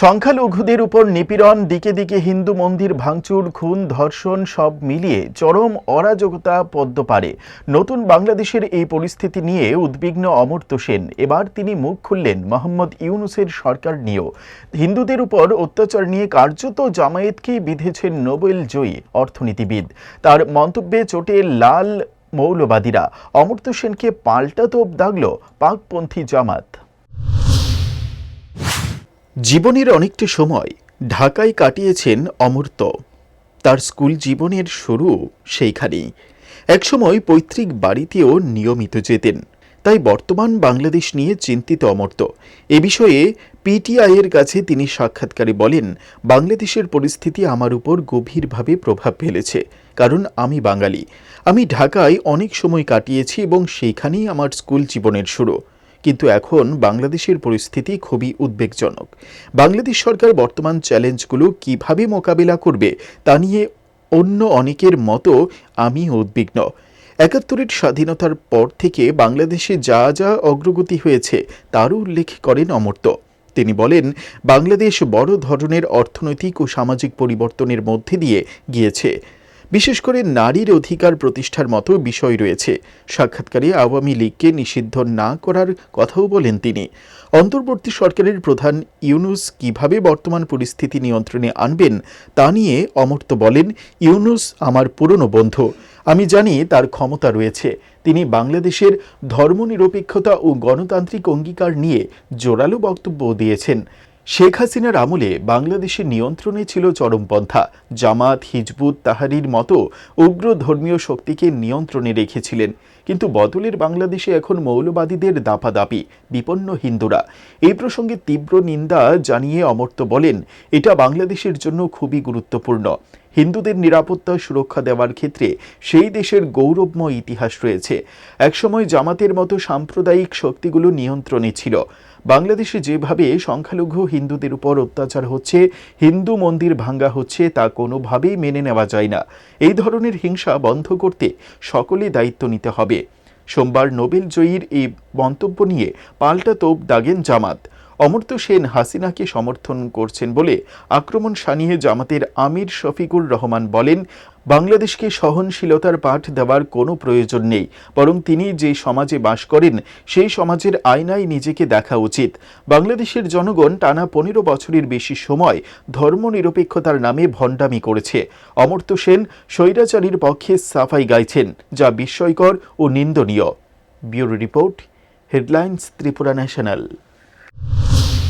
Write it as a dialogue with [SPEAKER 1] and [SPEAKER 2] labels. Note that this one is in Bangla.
[SPEAKER 1] সংখ্যালঘুদের উপর নিপীড়ন, দিকে দিকে হিন্দু মন্দির ভাঙচুর, খুন, ধর্ষণ সব মিলিয়ে চরম অরাজকতা পদ্ম পারে নতুন বাংলাদেশের এই পরিস্থিতি নিয়ে উদ্বিগ্ন অমর্ত্য সেন। এবার তিনি মুখ খুললেন মোহাম্মদ ইউনুসের সরকার নিয়েও। হিন্দুদের উপর অত্যাচার নিয়ে কার্যত জামায়াতকেই বিধেছেন নোবেল জয়ী অর্থনীতিবিদ। তার মন্তব্যে চোটে লাল মৌলবাদীরা। অমর্ত্য সেনকে পাল্টা তোপ দাগল পাকপন্থী জামাত। জীবনের অনেকটা সময় ঢাকায় কাটিয়েছেন অমর্ত্য। তার স্কুল জীবনের শুরু সেইখানেই। একসময় পৈতৃক বাড়িতেও নিয়মিত যেতেন। তাই বর্তমান বাংলাদেশ নিয়ে চিন্তিত অমর্ত এ বিষয়ে পিটিআইয়ের কাছে তিনি সাক্ষাৎকারে বলেন, বাংলাদেশের পরিস্থিতি আমার উপর গভীরভাবে প্রভাব ফেলেছে, কারণ আমি বাঙালি। আমি ঢাকায় অনেক সময় কাটিয়েছি এবং সেইখানেই আমার স্কুল জীবনের শুরু। কিন্তু এখন বাংলাদেশের পরিস্থিতি খুবই উদ্বেগজনক। বাংলাদেশ সরকার বর্তমান চ্যালেঞ্জগুলো কীভাবে মোকাবিলা করবে তা নিয়ে অন্য অনেকের মতো আমি উদ্বিগ্ন। একাত্তরের স্বাধীনতার পর থেকে বাংলাদেশে যা যা অগ্রগতি হয়েছে তারও উল্লেখ করেন অমর্ত্য। তিনি বলেন, বাংলাদেশ বড় ধরনের অর্থনৈতিক ও সামাজিক পরিবর্তনের মধ্যে দিয়ে গিয়েছে। বিশেষ করে নারীর অধিকার প্রতিষ্ঠার মতো বিষয় রয়েছে। সাক্ষাৎকারে আওয়ামী লীগকে নিষিদ্ধ না করার কথাও বলেন তিনি। অন্তর্বর্তী সরকারের প্রধান ইউনুস কীভাবে বর্তমান পরিস্থিতি নিয়ন্ত্রণে আনবেন তা নিয়ে অমর্ত্য বলেন, ইউনুস আমার পুরনো বন্ধু। আমি জানি তার ক্ষমতা রয়েছে। তিনি বাংলাদেশের ধর্মনিরপেক্ষতা ও গণতান্ত্রিক অঙ্গীকার নিয়ে জোরালো বক্তব্য দিয়েছেন। শেখ হাসিনার আমলে বাংলাদেশের নিয়ন্ত্রণে ছিল চরমপন্থা জামাত, হিজবুত, তাহারির মতো উগ্র ধর্মীয় শক্তিকে নিয়ন্ত্রণে রেখেছিলেন। কিন্তু বদলের বাংলাদেশে এখন মৌলবাদীদের দাপাদাপি, বিপন্ন হিন্দুরা। এই প্রসঙ্গে তীব্র নিন্দা জানিয়ে অমর্ত্য বলেন, এটা বাংলাদেশের জন্য খুবই গুরুত্বপূর্ণ। হিন্দুদের নিরাপত্তা সুরক্ষা দেওয়ার ক্ষেত্রে সেই দেশের গৌরবময় ইতিহাস রয়েছে। একসময় জামাতের মতো সাম্প্রদায়িক শক্তিগুলো নিয়ন্ত্রণে ছিল। বাংলাদেশে যেভাবে সংখ্যালঘু হিন্দুদের উপর অত্যাচার হচ্ছে, হিন্দু মন্দির ভাঙ্গা হচ্ছে তা কোনোভাবেই মেনে নেওয়া যায় না। এই ধরনের হিংসা বন্ধ করতে সকলে দায়িত্ব নিতে হবে। সোমবার নোবেল জয়ীর এই মন্তব্য নিয়ে পাল্টা তোপ দাগেন জামাত। অমর্ত্য সেন হাসিনাকে সমর্থন করছেন বলে আক্রমণ সানিয়ে জামাতের আমির শফিকুর রহমান বলেন, বাংলাদেশকে সহনশীলতার পাঠ দেওয়ার কোনো প্রয়োজন নেই, বরং তিনি যে সমাজে বাস করেন, সেই সমাজের আয়নায় নিজেকে দেখা উচিত। বাংলাদেশের জনগণ টানা পনেরো বছরের বেশি সময় ধর্মনিরপেক্ষতার নামে ভণ্ডামি করেছে। অমর্ত্য সেন স্বৈরাচারীর পক্ষে সাফাই গাইছেন, যা বিস্ময়কর ও নিন্দনীয়। Bureau report, headlines, Tripura national.